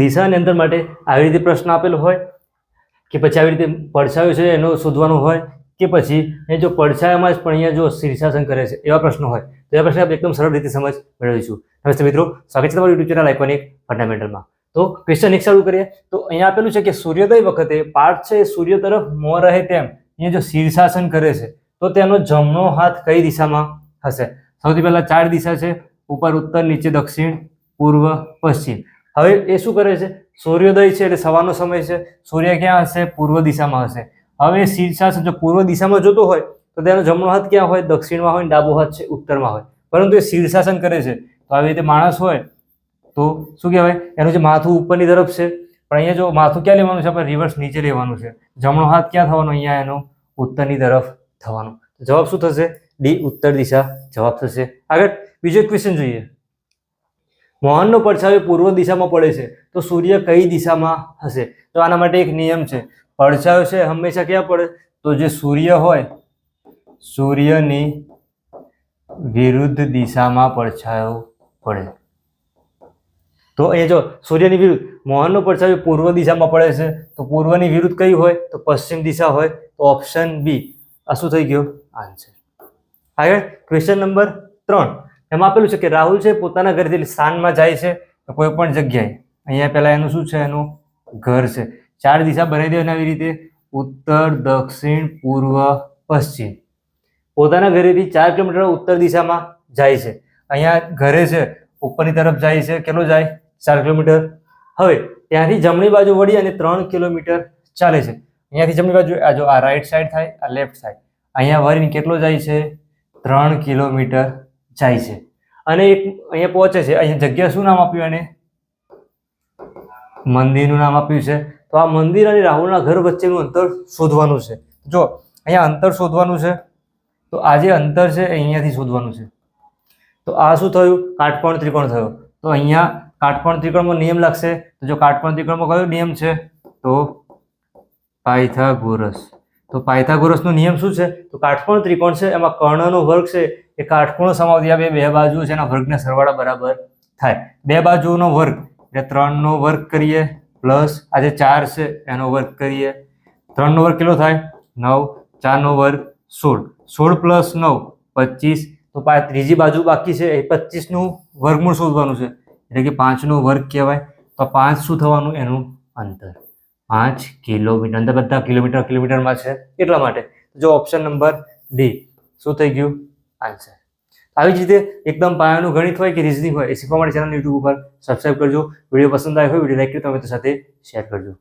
દિશા નિયંત્રણ માટે આવી રીતે પ્રશ્ન આપેલો હોય કે પછી આવી રીતે પડછાયો છે એનો શોધવાનો હોય કે પછી એ જો પડછાયામાં જ પણ અહીંયા જો શીર્ષાસન કરે છે એવા પ્રશ્નો હોય, તો એવા પ્રશ્ન આપણે એકદમ સરળ રીતે સમજ મેળવીશું. નમસ્તે મિત્રો, સ્વાગત છે તમારું યુટ્યુબ ચેનલ આઇકોનિક ફંડામેન્ટલમાં તો ક્વેશ્ચન એક ચાલુ કરીએ. તો અહીંયા આપેલું છે કે સૂર્યોદય વખતે પાઠ છે સૂર્ય તરફ મોં રહે તેમ અહીંયા જો શીર્ષાસન કરે છે, તો તેનો જમણો હાથ કઈ દિશામાં હશે? સૌથી પહેલા ચાર દિશા છે, ઉપર, ઉત્તર, નીચે, દક્ષિણ, પૂર્વ, પશ્ચિમ. હવે એ શું કરે છે? સૂર્યોદય છે એટલે સવારનો સમય છે. સૂર્ય ક્યાં હશે? પૂર્વ દિશામાં હશે. હવે શીર્ષાસન જો પૂર્વ દિશામાં જોતો હોય, તો તેનો જમણો હાથ ક્યાં હોય? દક્ષિણમાં હોય ડાબો હાથ છે, ઉત્તરમાં હોય. પરંતુ એ શીર્ષાસન કરે છે. તો આવી રીતે માણસ હોય, તો શું કહેવાય? એનું જે માથું ઉપરની તરફ છે. પણ અહીંયા જો માથું ક્યાં લેવાનું છે? આપણે રિવર્સ નીચે લેવાનું છે. જમણો હાથ ક્યાં થવાનો? અહીંયા એનો ઉત્તરની તરફ થવાનો. જવાબ શું થશે? ડી, ઉત્તર દિશા જવાબ થશે. આગળ બીજો ક્વેશ્ચન જોઈએ. મોહનનો પડછાયો પૂર્વ દિશામાં પડે છે. તો સૂર્ય કઈ દિશામાં હશે? તો આના માટે એક નિયમ છે. પડછાયો છે હંમેશા ક્યાં પડે? તો જે સૂર્ય હોય, સૂર્યની વિરુદ્ધ દિશામાં પડછાયો પડે. તો અહીંયા જો સૂર્યની વિરુદ્ધ, મોહનનો પડછાયો પૂર્વ દિશામાં પડે છે. તો પૂર્વની વિરુદ્ધ કઈ હોય? તો પશ્ચિમ દિશા હોય. તો ઓપ્શન બી. આ શું થઈ ગયો? આન્સર. આગળ, ક્વેશ્ચન નંબર ત્રણ. એમાં આપેલું છે કે રાહુલ છે પોતાના ઘરેથી સ્થાનમાં જાય છે કોઈ પણ જગ્યાએ. અહીંયા પહેલાં એનું શું છે? એનું ઘર છે. ચાર દિશા બનાવી દેવાની આવી રીતે. ઉત્તર, દક્ષિણ, પૂર્વ, પશ્ચિમ. પોતાના ઘરેથી ચાર કિલોમીટર ઉત્તર દિશામાં જાય છે. અહીંયા ઘરે છે, ઉપરની તરફ જાય છે. કેટલો જાય? ચાર કિલોમીટર. હવે ત્યાંથી જમણી બાજુ વળી અને ત્રણ કિલોમીટર ચાલે છે. અહીંયાથી જમણી બાજુ, આ જો આ રાઈટ સાઈડ થાય, આ લેફ્ટ સાઈડ અહીંયા વળીને કેટલો જાય છે? ત્રણ કિલોમીટર. જાય છે. અને એક અહીંયા પહોંચે છે. અહીંયા જગ્યા શું નામ આપ્યું એને? મંદિરનું નામ આપ્યું છે. તો આ મંદિર અને રાહુલના ઘર વચ્ચેનું અંતર શોધવાનું છે. જો, અહીંયા અંતર શોધવાનું છે. તો આ જે અંતર છે અહીંયાથી શોધવાનું છે. તો આ શું થયું? કાટકોણ ત્રિકોણ થયો. તો અહીંયા કાટકોણ ત્રિકોણમાં નિયમ લાગશે. તો જો કાટકોણ ત્રિકોણમાં કયો નિયમ છે? તો પાયથાગોરસ. તો પાયથાગોરસનો નિયમ શું છે? તો કાટકોણ ત્રિકોણ છે, એમાં કર્ણનો વર્ગ છે એ કાટકોણો સમાવતી બે બે બાજુ છે એના વર્ગને સરવાળા બરાબર થાય. બે બાજુનો વર્ગ, એટલે ત્રણનો વર્ગ કરીએ, પ્લસ આ જે ચાર છે એનો વર્ગ કરીએ. ત્રણનો વર્ગ કેટલો થાય? નવ. ચારનો વર્ગ સોળ. સોળ પ્લસ નવ, પચીસ. તો પાંચ ત્રીજી બાજુ બાકી છે, એ પચીસનું વર્ગમૂળ શોધવાનું છે. એટલે કે પાંચનો વર્ગ કહેવાય. તો પાંચ શું થવાનું? એનું અંતર. પાંચ કિલોમીટર અંદર બધા કિલોમીટર, કિલોમીટરમાં છે એટલા માટે. જો ઓપ્શન નંબર ડી, શું થઈ ગયું? આન્સર આવી જ રીતે એકદમ પાયાનું ગણિત હોય કે રીઝનિંગ હોય એ શીખવા માટે ચેનલ યુટ્યુબ ઉપર સબસ્ક્રાઈબ કરજો. વીડિયો પસંદ આવ્યો હોય વીડિયો લાઈક કરી તમે સાથે શેર કરજો.